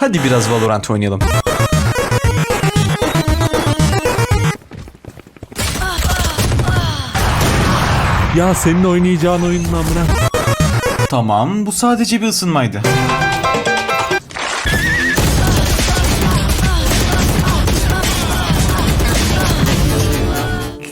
Hadi biraz Valorant oynayalım. Ya senin oynayacağın oyunun amına. Tamam, bu sadece bir ısınmaydı.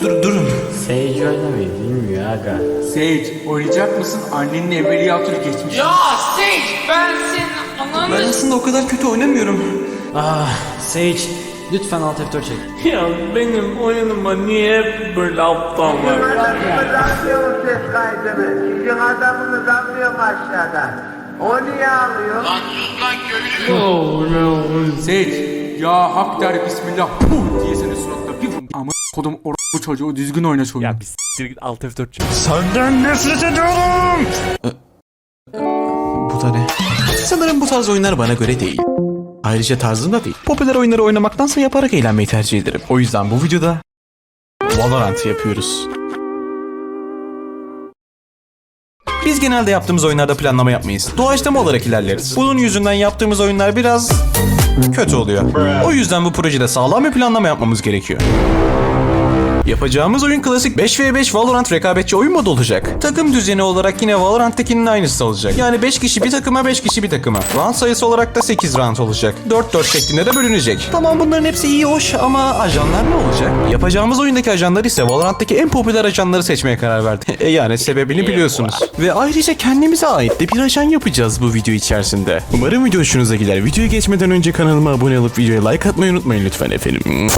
Dur, durun. Sage oynamayı bilmiyor aga. Sage oynayacak mısın? Annenin evveliyatını geçmiş. Ya Sage ben Ben aslında o kadar kötü oynamıyorum. Ah Sage lütfen alt F4 çek. Ya benim oyunuma niye hep böyle aptal var? Uzatmıyor ses kaydını. Sizin adamınız almıyor mu aşağıdan? O niye alıyor? Lan sus lan köylü. Sage ya hak der bismillah puh diye senin suratına bir vur. Ama kodum or bu çocuğu düzgün oyna çocuğu. Ya bir s**tir git alt F4 çek. Bu da ne? Sanırım bu tarz oyunlar bana göre değil. Ayrıca tarzım da değil. Popüler oyunları oynamaktansa yaparak eğlenmeyi tercih ederim. O yüzden bu videoda Valorant yapıyoruz. Biz genelde yaptığımız oyunlarda planlama yapmayız. Doğaçlama olarak ilerleriz. Bunun yüzünden yaptığımız oyunlar biraz kötü oluyor. O yüzden bu projede sağlam bir planlama yapmamız gerekiyor. Yapacağımız oyun klasik 5v5 Valorant rekabetçi oyun modu olacak. Takım düzeni olarak yine Valorant'takinin aynısı olacak. Yani 5 kişi bir takıma 5 kişi bir takıma. Round sayısı olarak da 8 round olacak. 4-4 şeklinde de bölünecek. Tamam bunların hepsi iyi hoş ama ajanlar ne olacak? Yapacağımız oyundaki ajanlar ise Valorant'taki en popüler ajanları seçmeye karar verdik. E yani sebebini biliyorsunuz. Ve ayrıca kendimize ait de bir ajan yapacağız bu video içerisinde. Umarım video hoşunuza gider. Videoya geçmeden önce kanalıma abone olup videoya like atmayı unutmayın lütfen efendim.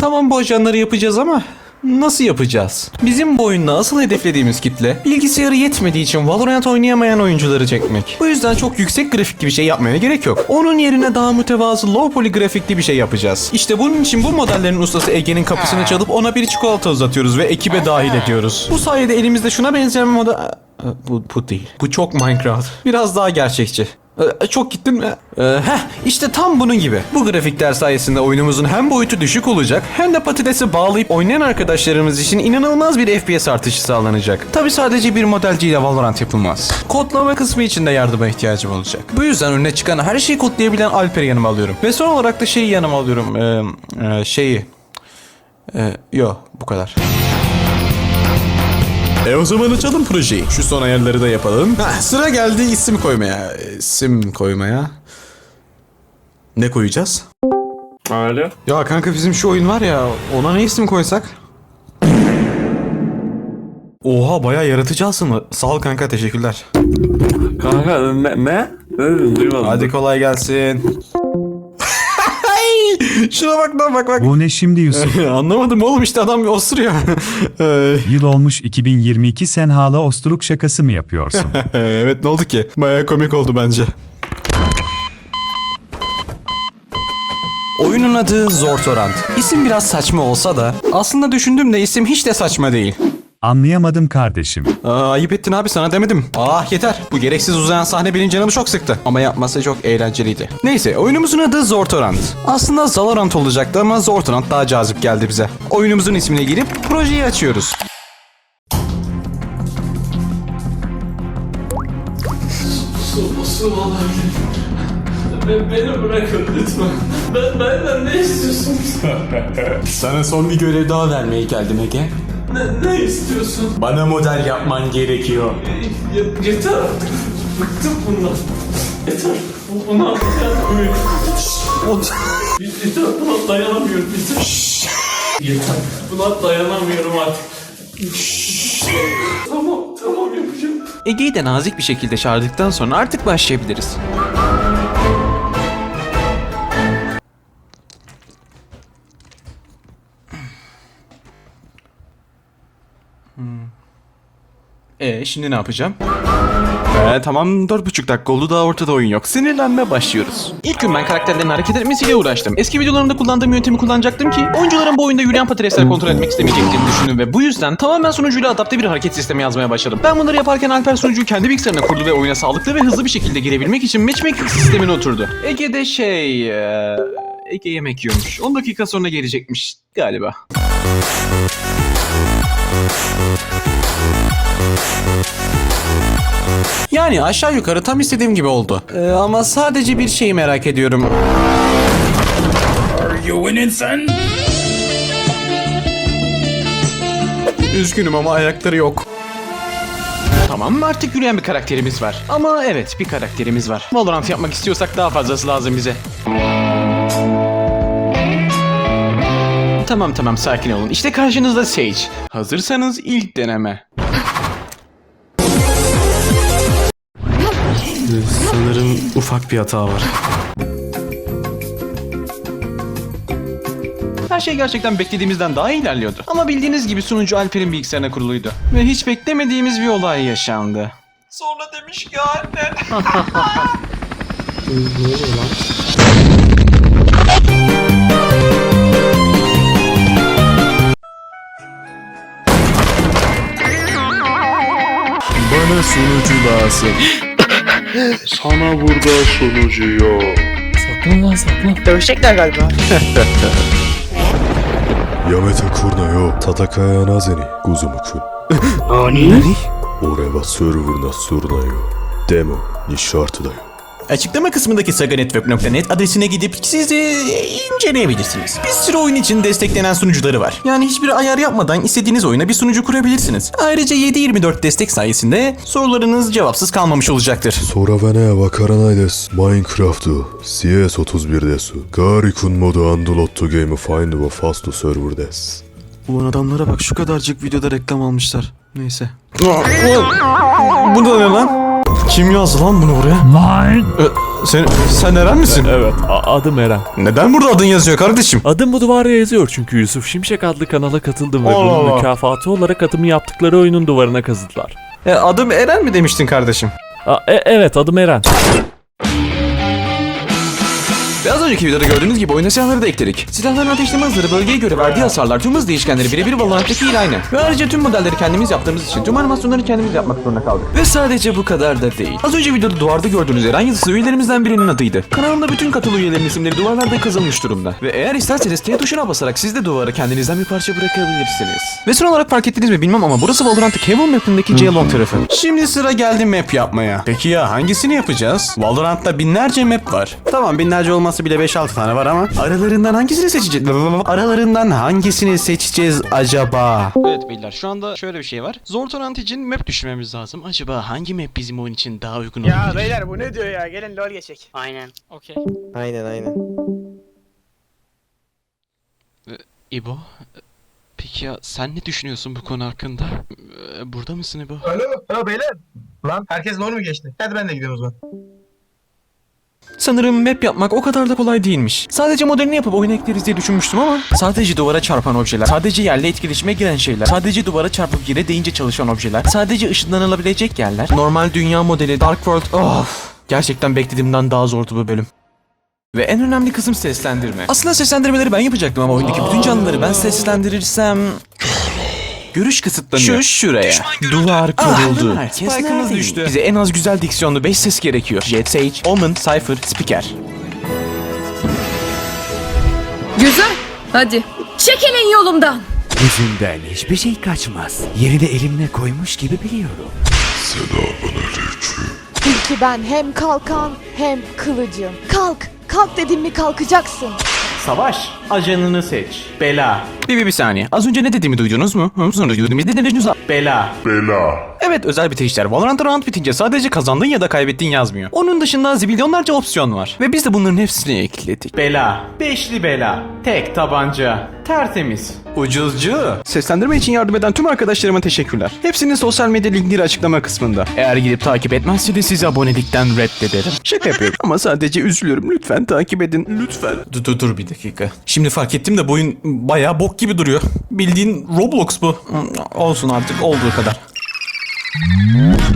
Tamam bu ajanları yapacağız ama Nasıl yapacağız? Bizim bu oyunda asıl hedeflediğimiz kitle bilgisayarı yetmediği için Valorant oynayamayan oyuncuları çekmek. Bu yüzden çok yüksek grafikli bir şey yapmaya gerek yok. Onun yerine daha mütevazı low poly grafikli bir şey yapacağız. İşte bunun için bu modellerin ustası Ege'nin kapısını çalıp ona bir çikolata uzatıyoruz ve ekibe dahil ediyoruz. Bu sayede elimizde şuna benzeyen bir model... Aa, Bu, bu değil. Bu çok Minecraft. Biraz daha gerçekçi. Ee, Çok gittin mi? Ee, heh, işte tam bunun gibi. Bu grafikler sayesinde oyunumuzun hem boyutu düşük olacak hem de patatesi bağlayıp oynayan arkadaşlarımız için inanılmaz bir FPS artışı sağlanacak. Tabi sadece bir modelciyle Valorant yapılmaz. Kodlama kısmı için de yardıma ihtiyacım olacak. Bu yüzden önüne çıkan her şeyi kodlayabilen Alper'i yanıma alıyorum. Ve son olarak da şeyi yanıma alıyorum. Ee, e, şeyi. Ee, yo bu kadar. E o zaman açalım projeyi. Şu son ayarları da yapalım. Heh, sıra geldi isim koymaya. İsim koymaya. Ne koyacağız? Alo. Ya kanka bizim şu oyun var ya ona ne isim koysak? Oha bayağı yaratıcı aslında. Sağ ol kanka teşekkürler. Kanka ne? Ne? Ne dedin duymadım. Hadi kolay gelsin. Şuna bak lan bak bak. Bu ne şimdi Yusuf? Anlamadım oğlum işte adam osuruyor. Ee, Yıl olmuş 2022 sen hala osturuk şakası mı yapıyorsun? evet ne oldu ki? Bayağı komik oldu bence. Oyunun adı Zortorant. İsim biraz saçma olsa da aslında düşündüğümde isim hiç de saçma değil. Anlayamadım kardeşim. Aa, ayıp ettin abi sana demedim. Ah yeter. Bu gereksiz uzayan sahne benim canımı çok sıktı. Ama yapması çok eğlenceliydi. Neyse oyunumuzun adı Zortorant. Aslında Valorant olacaktı ama Zortorant daha cazip geldi bize. Oyunumuzun ismine girip projeyi açıyoruz. Beni bırakın lütfen. Ben, benden ne istiyorsunuz? Sana son bir görev daha vermeye geldim Ege. Ne, ne istiyorsun? Bana model yapman gerekiyor. Ye- yeter artık. Bıktım bundan. Yeter. Bu- Buna dayanamıyorum. Yeter buna dayanamıyorum. Yeter. Yeter. Buna dayanamıyorum artık. tamam tamam yapacağım. Ege'yi de nazik bir şekilde çağırdıktan sonra artık başlayabiliriz. E şimdi ne yapacağım? Ee, tamam dört buçuk dakika oldu daha ortada oyun yok. Sinirlenme başlıyoruz. İlk gün ben karakterlerin hareket etmesiyle uğraştım. Eski videolarımda kullandığım yöntemi kullanacaktım ki oyuncuların bu oyunda yürüyen patatesler kontrol etmek istemeyeceklerini düşündüm ve bu yüzden tamamen sunucuyla adapte bir hareket sistemi yazmaya başladım. Ben bunları yaparken Alper sunucuyu kendi bilgisayarına kurdu ve oyuna sağlıklı ve hızlı bir şekilde girebilmek için matchmaking sistemine oturdu. Ege'de şey... E, Ege yemek yiyormuş. 10 dakika sonra gelecekmiş galiba. Yani aşağı yukarı tam istediğim gibi oldu. Ee, ama sadece bir şeyi merak ediyorum. Üzgünüm ama ayakları yok. Tamam artık yürüyen bir karakterimiz var. Ama evet bir karakterimiz var. Valorant yapmak istiyorsak daha fazlası lazım bize. Tamam tamam sakin olun. İşte karşınızda Sage. Hazırsanız ilk deneme. Sanırım ufak bir hata var. Her şey gerçekten beklediğimizden daha iyi ilerliyordu. Ama bildiğiniz gibi sunucu Alper'in bilgisayarına kuruluydu. Ve hiç beklemediğimiz bir olay yaşandı. Sonra demiş ki anne. Bana sunucu lazım. Sana burada sunucu yok. Yamete kurna yo. Tatakaya nazeni. Guzumu kun. Nani? Ore wa server na surna yo. Demo ni şartı da yo. Açıklama kısmındaki saganetweb.net adresine gidip sizi inceleyebilirsiniz. Bir sürü oyun için desteklenen sunucuları var. Yani hiçbir ayar yapmadan istediğiniz oyuna bir sunucu kurabilirsiniz. Ayrıca 7/24 destek sayesinde sorularınız cevapsız kalmamış olacaktır. Sora ve ne wakaranai desu. Minecraft'u CS31 desu. Gari kun modu andolotto game'ı find wa fast server desu. Ulan adamlara bak şu kadarcık videoda reklam almışlar. Neyse. Bu da ne lan? Kim yazdı lan bunu buraya? Lan. sen, sen Eren misin? Evet, adım Eren. Neden burada adın yazıyor kardeşim? Adım bu duvara yazıyor çünkü Yusuf Şimşek adlı kanala katıldım ve Allah bunun Allah. mükafatı olarak adımı yaptıkları oyunun duvarına kazıdılar. E, adım Eren mi demiştin kardeşim? A- e- evet, adım Eren. Ve az önceki videoda gördüğünüz gibi oyuna silahları da ekledik. Silahların ateşleme hızları bölgeye göre verdiği hasarlar tüm hız değişkenleri birebir Valorant'taki ile aynı. Ve ayrıca tüm modelleri kendimiz yaptığımız için tüm animasyonları kendimiz yapmak zorunda kaldık. Ve sadece bu kadar da değil. Az önce videoda duvarda gördüğünüz Eren yazısı üyelerimizden birinin adıydı. Kanalımda bütün katılı üyelerin isimleri duvarlarda kazılmış durumda. Ve eğer isterseniz T tuşuna basarak siz de duvara kendinizden bir parça bırakabilirsiniz. Ve son olarak fark ettiniz mi bilmem ama burası Valorant'ta Kevin Map'indeki Ceylon tarafı. Şimdi sıra geldi map yapmaya. Peki ya hangisini yapacağız? Valorant'ta binlerce map var. Tamam binlerce olması bile 5-6 tane var ama aralarından hangisini seçeceğiz? Aralarından hangisini seçeceğiz acaba? Evet beyler şu anda şöyle bir şey var. Zor torrent için map düşünmemiz lazım. Acaba hangi map bizim oyun için daha uygun olabilir? Ya beyler bu ne diyor ya? Gelin lol geçecek. Aynen. Okey. Aynen aynen. İbo, peki ya sen ne düşünüyorsun bu konu hakkında? Ee, Burada mısın İbo? Alo, alo beyler. Lan herkes lol mu geçti? Hadi ben de gidiyorum o zaman. Sanırım map yapmak o kadar da kolay değilmiş. Sadece modelini yapıp oyuna ekleriz diye düşünmüştüm ama sadece duvara çarpan objeler, sadece yerle etkileşime giren şeyler, sadece duvara çarpıp yere değince çalışan objeler, sadece ışınlanılabilecek yerler, normal dünya modeli, Dark World, of! Gerçekten beklediğimden daha zordu bu bölüm. Ve en önemli kısım seslendirme. Aslında seslendirmeleri ben yapacaktım ama oyundaki bütün canlıları ben seslendirirsem... Görüş kısıtlanıyor. Şu şuraya. Duvar kuruldu. Spike'ımız düştü. Bize en az güzel diksiyonlu 5 ses gerekiyor. Jet Sage, Omen, Cypher, Spiker. Güzel. Hadi. Çekilin yolumdan. Yüzünden hiçbir şey kaçmaz. Yerini elimle koymuş gibi biliyorum. Çünkü ben hem kalkan hem kılıcım. Kalk. Kalk dedim mi kalkacaksın. Savaş. Ajanını seç. Bela. Bir, bir, bir saniye. Az önce ne dediğimi duydunuz mu? Hı, sonra duydum. Ne dediniz? Bela. Bela. Evet özel bitişler. Valorant round bitince sadece kazandın ya da kaybettin yazmıyor. Onun dışında zibilyonlarca opsiyon var. Ve biz de bunların hepsini ekledik. Bela. Beşli bela. Tek tabanca. Tertemiz. Ucuzcu. Seslendirme için yardım eden tüm arkadaşlarıma teşekkürler. Hepsinin sosyal medya linkleri açıklama kısmında. Eğer gidip takip etmezseniz sizi abonelikten reddederim. Şaka yapıyorum ama sadece üzülüyorum. Lütfen takip edin. Lütfen. Dur dur dur bir dakika. Şimdi fark ettim de bu oyun bayağı bok gibi duruyor. Bildiğin Roblox bu. Olsun artık olduğu kadar. Mm.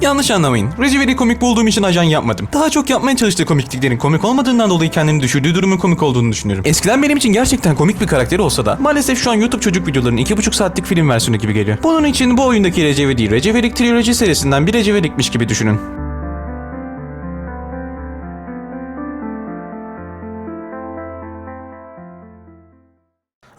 Yanlış anlamayın. Recep'i komik bulduğum için ajan yapmadım. Daha çok yapmaya çalıştığı komikliklerin komik olmadığından dolayı kendini düşürdüğü durumun komik olduğunu düşünüyorum. Eskiden benim için gerçekten komik bir karakteri olsa da maalesef şu an YouTube çocuk videolarının 2,5 saatlik film versiyonu gibi geliyor. Bunun için bu oyundaki Recep'i değil, Recep'lik Trilogy serisinden bir Recep'likmiş gibi düşünün.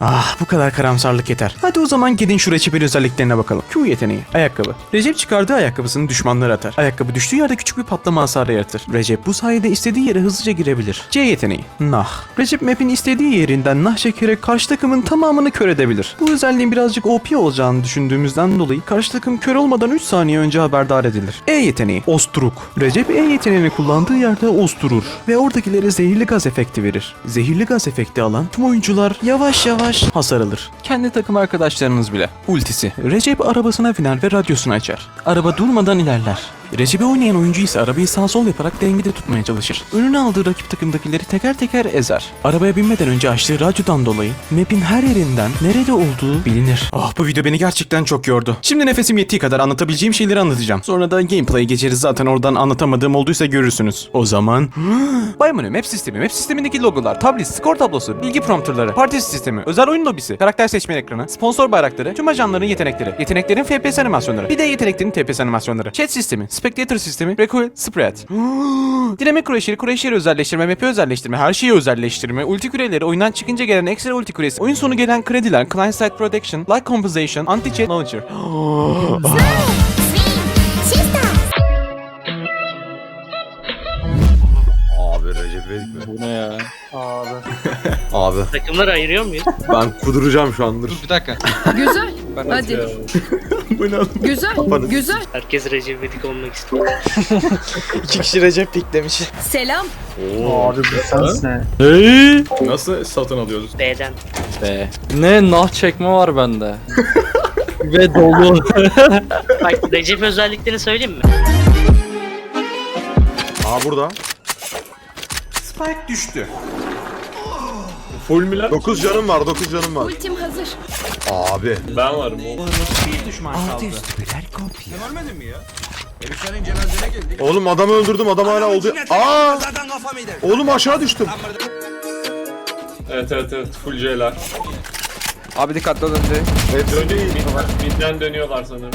Ah bu kadar karamsarlık yeter. Hadi o zaman gidin şu Recep'in özelliklerine bakalım. Q yeteneği. Ayakkabı. Recep çıkardığı ayakkabısını düşmanlara atar. Ayakkabı düştüğü yerde küçük bir patlama hasarı yaratır. Recep bu sayede istediği yere hızlıca girebilir. C yeteneği. Nah. Recep map'in istediği yerinden nah çekerek karşı takımın tamamını kör edebilir. Bu özelliğin birazcık OP olacağını düşündüğümüzden dolayı karşı takım kör olmadan 3 saniye önce haberdar edilir. E yeteneği. Osturuk. Recep E yeteneğini kullandığı yerde osturur ve oradakilere zehirli gaz efekti verir. Zehirli gaz efekti alan tüm oyuncular yavaş yavaş hasar alır. Kendi takım arkadaşlarınız bile. Ultisi. Recep arabasına biner ve radyosunu açar. Araba durmadan ilerler. Recep'i oynayan oyuncu ise arabayı sağ sol yaparak dengede tutmaya çalışır. Önüne aldığı rakip takımdakileri teker teker ezer. Arabaya binmeden önce açtığı radyodan dolayı map'in her yerinden nerede olduğu bilinir. Ah bu video beni gerçekten çok yordu. Şimdi nefesim yettiği kadar anlatabileceğim şeyleri anlatacağım. Sonra da gameplay'e geçeriz zaten oradan anlatamadığım olduysa görürsünüz. O zaman... Baymanı map sistemi, map sistemindeki logolar, tablet, skor tablosu, bilgi prompterları, parti sistemi, özel oyun lobisi, karakter seçme ekranı, sponsor bayrakları, tüm ajanların yetenekleri, yeteneklerin FPS animasyonları, bir de yeteneklerin TPS animasyonları, chat sistemi, spectator sistemi, recoil, spread. Dinamik Crasher'ı, Crasher'ı özelleştirme, map'i özelleştirme, her şeyi özelleştirme, ulti küreleri, oyundan çıkınca gelen ekstra ulti küresi, oyun sonu gelen krediler, client side protection, like compensation, anti-cheat launcher. Abi Recep İvedik mi? Bu ne ya? Abi Takımları ayırıyor muyuz? ben kuduracağım şu andır. Bir dakika. Güzel. Hadi. Güzel. Güzel. Herkes Recep İvedik olmak istiyor. İki kişi Recep Pik demiş. Selam. Nasıl satın alıyoruz? B'den. Be. Ne nah çekme var bende. Ve dolu. Bak Recep özelliklerini söyleyeyim mi? Aa burada. Spike düştü. Full mü lan? 9 canım var 9 canım var. Ultim hazır. Abi. Ben varım. Bir düşman kaldı. Birer kopya. Oğlum adamı öldürdüm adam hala oldu. Aa! Oğlum aşağı düştüm. Evet evet evet. Full C'ler. Abi dikkatli olun de. Evet, Dönüyor. Midden dönüyorlar sanırım.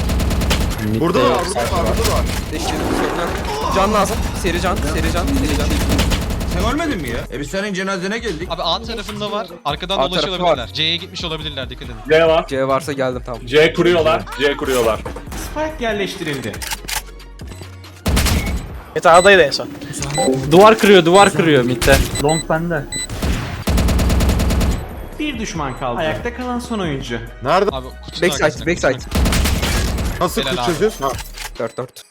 burada var burada var burada var. Can lazım. Seri can, seri can, seri can. Abi A tarafında var. Arkadan A dolaşıyor tarafı olabilirler. C'ye gitmiş olabilirler dikkat edin. C var. C varsa geldim tamam. C kuruyorlar. C kuruyorlar. Spike yerleştirildi. Meta'daydı en son. Duvar kırıyor, duvar kırıyor midde. Bir düşman kaldı. Ayakta kalan son oyuncu. Nerede? Abi kutunun Backside, arkasında, backside. Nasıl Helal abi. çözüyorsun? Ha. 4-4.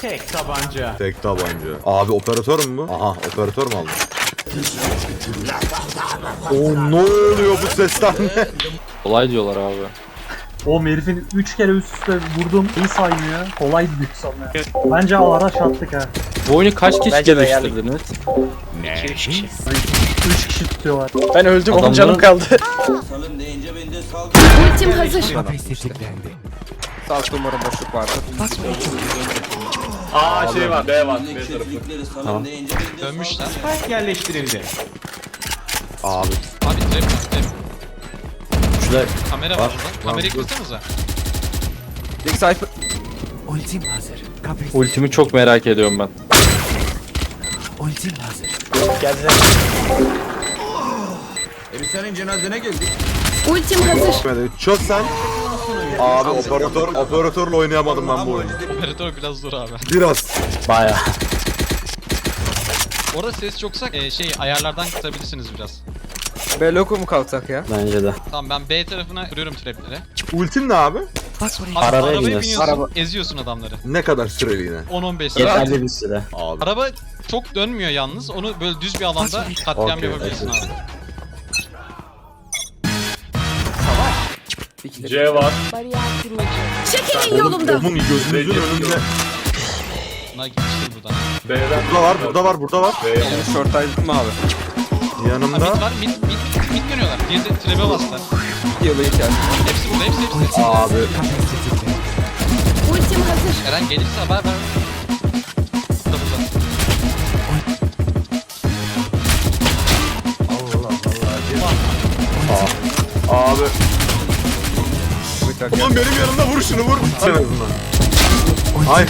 Tek tabanca. Tek tabanca. Abi operatör mü bu? Aha operatör mü aldın? Oo ne oluyor bu sesten? Kolay diyorlar abi. O herifin 3 kere üst üste vurdum. İyi saymıyor. Kolay bir sonra. Bence araç attık ha. Bu oyunu kaç kişi geliştirdiniz? 2-3 kişi. 3 kişi tutuyorlar. Ben öldüm, onun canım kaldı. Ultim hazır. Alt umarım boşluk vardı. Aa şey var. B var. B tarafı. Dönmüşler. Spike yerleştirildi. Abi. Abi trap var trap. Şurada kamera var burada. Kamerayı kırsanıza. Big Cypher. Ultim hazır. Kafes. Ultimi çok merak ediyorum ben. Ultim hazır. Ultim hazır. Çöz sen. Abi operatör operatörle oynayamadım ben bu oyunu. Operatör biraz zor abi. Biraz. Baya. Orada ses çoksa e, şey ayarlardan kısabilirsiniz biraz. B loku mu kalksak ya? Bence de. Tamam ben B tarafına kuruyorum trapleri. Ultin ne abi? Abi arabaya biniyorsun, eziyorsun adamları. Ne kadar süreliğine? 10-15 saat. bir süre. Abi. Araba çok dönmüyor yalnız. Onu böyle düz bir alanda katliam Okey, yapabilirsin okey. Abi. C var. Bariyer kırılacak. Çekilin yolumdan. Onun gözünüzün önünde. Buna gitmiştir buradan. B'den. Burada var burada var burada var. B var. Short aydın mı abi? Ha, Yanımda. mid var, mid, mid, mid dönüyorlar. Geride trap'e bastılar. Yılı ihtiyacım. Hepsi burada, hepsi hepsi. Abi. Ultim hazır. Eren gelirse haber ver. Burada burada. Ulan benim yanımda vur şunu vur. Hayır.